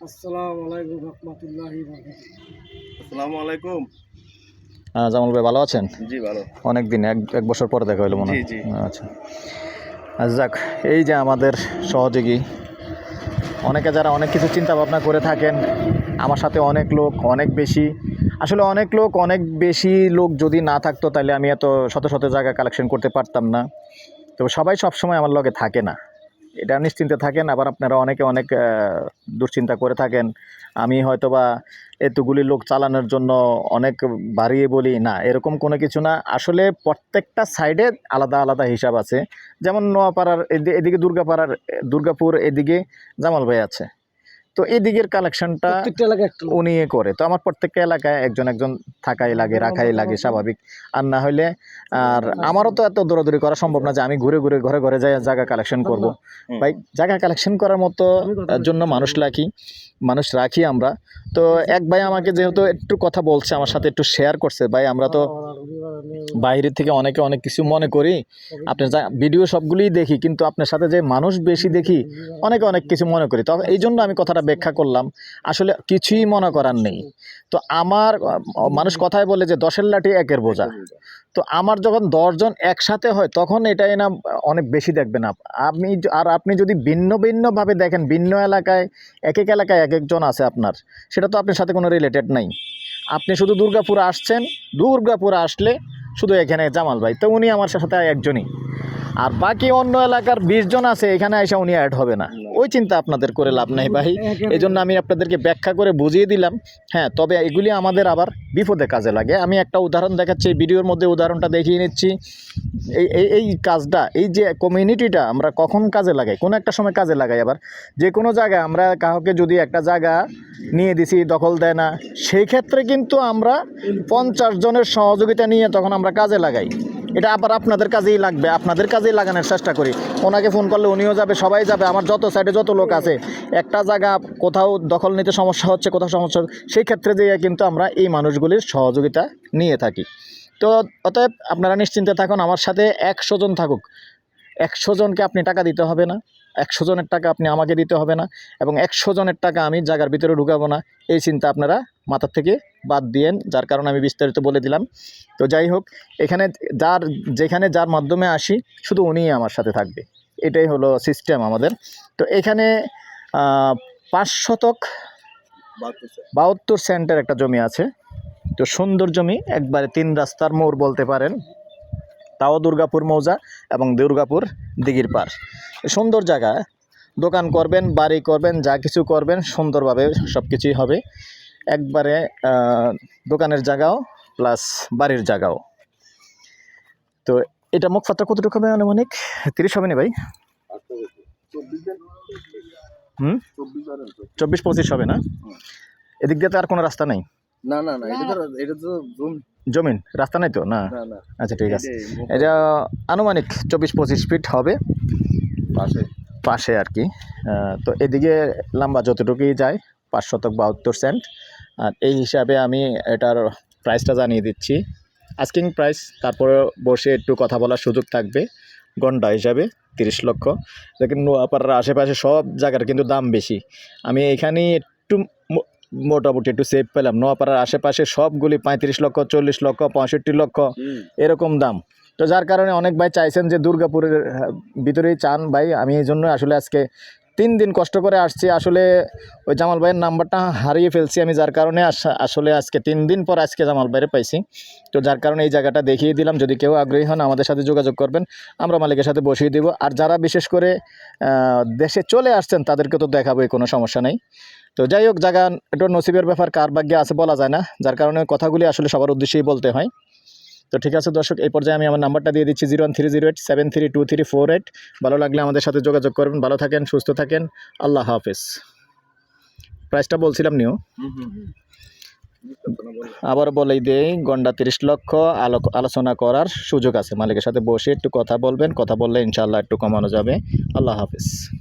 আসসালামু আলাইকুম রহমতুল্লাহি আসসালামু আলাইকুম। জামাল ভাই ভালো আছেন? জি ভালো। অনেক দিন এক এক বছর পরে দেখা হলো মনে হয়। জি, জি। আচ্ছা। আচ্ছা যাক এই যে আমাদের সহযোগী অনেকে যারা অনেক কিছু চিন্তা ভাবনা করে থাকেন আমার সাথে অনেক লোক অনেক বেশি। আসলে অনেক লোক অনেক বেশি লোক যদি না থাকতো তাহলে আমি এত শত শত জায়গা কালেকশন করতে পারতাম না। তবে সবাই সবসময় আমার লগে থাকে না। এটা নিশ্চিন্তে থাকেন, আবার আপনারা অনেকে অনেক দুশ্চিন্তা করে থাকেন। আমি হয়তোবা এতগুলি লোক চালানোর জন্য অনেক বাড়িয়ে বলি, না, এরকম কোনো কিছু না। আসলে প্রত্যেকটা সাইডে আলাদা আলাদা হিসাব আছে। যেমন নোয়াপাড়ার, এদি- এদিকে দুর্গাপাড়ার, দুর্গাপুর এদিকে জামাল ভাই আছে। তো এদিকের কালেকশনটা প্রত্যেকটা এলাকায় একটা উনি করে। তো আমার প্রত্যেকটা এলাকায় একজন একজন থাকাই লাগে রাখাই লাগে স্বাভাবিক। আর না হলে আর আমারও তো এত দৌড়াদৌড়ি করা সম্ভব না যে আমি ঘুরে ঘুরে ঘরে ঘরে যাই জায়গা কালেকশন করব। ভাই জায়গা কালেকশন করার মতো জন্য মানুষ রাখি মানুষ রাখি আমরা। তো এক ভাই আমাকে যেহেতু একটু কথা বলছে আমার সাথে একটু শেয়ার করছে ভাই আমরা তো বাইরের থেকে অনেকে অনেক কিছু মনে করি। আপনার যা ভিডিও সবগুলিই দেখি কিন্তু আপনার সাথে যে মানুষ বেশি দেখি অনেকে অনেক কিছু মনে করি। তো এই জন্য আমি কথাটা ব্যাখ্যা করলাম আসলে কিছুই মনে করার নেই। তো আমার মানুষ কথায় বলে যে দশের লাঠি একের বোঝা। তো আমার যখন দশজন একসাথে হয় তখন এটাই না অনেক বেশি দেখবেন আপ- আপনি আর আপনি যদি ভিন্ন ভিন্নভাবে দেখেন ভিন্ন এলাকায় এক এক এলাকায় এক একজন আছে আপনার সেটা তো আপনার সাথে কোনো রিলেটেড নাই। আপনি শুধু দুর্গাপুর আসছেন দুর্গাপুর আসলে শুধু এখানে জামাল ভাই তো উনি আমার সাথে একজনই। আর বাকি অন্য এলাকার বিশ জন আছে এখানে এসে উনি অ্যাড হবে না। ওই চিন্তা আপনাদের করে লাভ নাই ভাই। এই জন্য আমি আপনাদেরকে ব্যাখ্যা করে বুঝিয়ে দিলাম। হ্যাঁ তবে এগুলি আমাদের আবার বিপদে কাজে লাগে। আমি একটা উদাহরণ দেখাচ্ছি ভিডিওর মধ্যে উদাহরণটা দেখিয়ে নিচ্ছি। এই এই কাজটা, এই যে কমিউনিটিটা আমরা কখন কাজে লাগাই? কোনো একটা সময় কাজে লাগাই আবার। যে কোনো জায়গায় আমরা কাউকে যদি একটা জায়গা নিয়ে দিছি, দখল দেয় না, সেই ক্ষেত্রে কিন্তু আমরা পঞ্চাশ জনের সহযোগিতা নিয়ে তখন আমরা কাজে লাগাই। এটা আবার আপনাদের কাজেই লাগবে, আপনাদের কাজেই লাগানোর চেষ্টা করি। ওনাকে ফোন করলে উনিও যাবে, সবাই যাবে, আমার যত সাইডে যত লোক আছে, একটা জায়গা কোথাও দখল নিতে সমস্যা হচ্ছে, কোথাও সমস্যা সেই ক্ষেত্রে যেয়ে কিন্তু আমরা এই মানুষগুলির সহযোগিতা নিয়ে থাকি। তো অতএব আপনারা নিশ্চিন্তে থাকুন, আমার সাথে একশো জন থাকুক। একশো জনকে আপনি টাকা দিতে হবে না। একশো জনের টাকা আপনি আমাকে দিতে হবে না এবং একশো জনের টাকা আমি জায়গার ভিতরে ঢুকাবো না। এই চিন্তা আপনারা মাথার থেকে বাদ দিয়েন, যার কারণে আমি বিস্তারিত বলে দিলাম। তো যাই হোক, এখানে যার, যেখানে যার মাধ্যমে আসি, শুধু উনিই আমার সাথে থাকবে। এটাই হলো সিস্টেম আমাদের। তো এখানে পাঁচ শতক বাহাত্তর সেন্টের একটা জমি আছে। তো সুন্দর জমি, একবারে তিন রাস্তার মোড় বলতে পারেন। তাও দুর্গাপুর মৌজা এবং দুর্গাপুর দিঘির পার। সুন্দর জায়গা। দোকান করবেন, বাড়ি করবেন, যা কিছু করবেন, সুন্দরভাবে সব কিছুই হবে। একবারে দোকানের জায়গাও প্লাস বাড়ির জায়গাও। তো এটা মুখপাত্র কতটুকু হবে আনুমানিক? তিরিশ হবে না ভাই? হুম? চব্বিশ, পঁচিশ হবে না? এদিক দিয়ে তো আর কোনো রাস্তা নেই। না না না এটা তো এটা তো জুম। জমিন? রাস্তা নাই তো? না? আচ্ছা ঠিক আছে। এটা আনুমানিক চব্বিশ পঁচিশ ফিট হবে। পাশে। পাশে আর কি। তো এদিকে লম্বা যতটুকুই যায় পাঁচ শতক বাহাত্তর সেন্ট আর এই হিসাবে আমি এটার প্রাইসটা জানিয়ে দিচ্ছি। আস্কিং প্রাইস তারপরে বসে একটু কথা বলার সুযোগ থাকবে। গন্ডা হিসাবে তিরিশ লক্ষ। দেখেন নোয়াপাড়ার আশেপাশে সব জায়গার কিন্তু দাম বেশি। আমি এখানেই একটু মোটামুটি একটু সেভ পেলাম। নোয়াপাড়ার আশেপাশে সবগুলি পঁয়ত্রিশ লক্ষ চল্লিশ লক্ষ পঁয়ষট্টি লক্ষ এরকম দাম। তো যার কারণে অনেক ভাই চাইছেন যে দুর্গাপুরের ভিতরেই চান ভাই। আমি এই জন্য আসলে আজকে তিন দিন কষ্ট করে আসছি। আসলে ওই জামাল ভাইয়ের নাম্বারটা হারিয়ে ফেলছি আমি, যার কারণে আসলে আজকে তিন দিন পর আজকে জামাল ভাইয়ের পাইছি। তো যার কারণে এই জায়গাটা দেখিয়ে দিলাম। যদি কেউ আগ্রহী হন আমাদের সাথে যোগাযোগ করবেন, আমরা মালিকের সাথে বসিয়ে দিব। আর যারা বিশেষ করে দেশে চলে আসছেন, তাদেরকে তো দেখাবোই কোনো সমস্যা নেই। তো যাই হোক জায়গা একটু নসিবের ব্যাপার, কার ভাগ্যে আছে বলা যায় না। যার কারণে কথাগুলি আসলে সবার উদ্দেশ্যেই বলতে হয়। তো ঠিক আছে দর্শক, এই পর্যায়ে আমি আমার নাম্বারটা দিয়ে দিচ্ছি zero one three zero eight, seven three two three four eight. ভালো লাগলে আমাদের সাথে যোগাযোগ করবেন। ভালো থাকেন, সুস্থ থাকেন। আল্লাহ হাফেজ। প্রাইসটা বলছিলাম নিও আবার বলেই দেই, গন্ডা তিরিশ লক্ষ আলো- আলোচনা করার সুযোগ আছে। মালিকের সাথে বসে একটু কথা বলবেন। কথা বললে ইনশাল্লাহ একটু কমানো যাবে। আল্লাহ হাফেজ।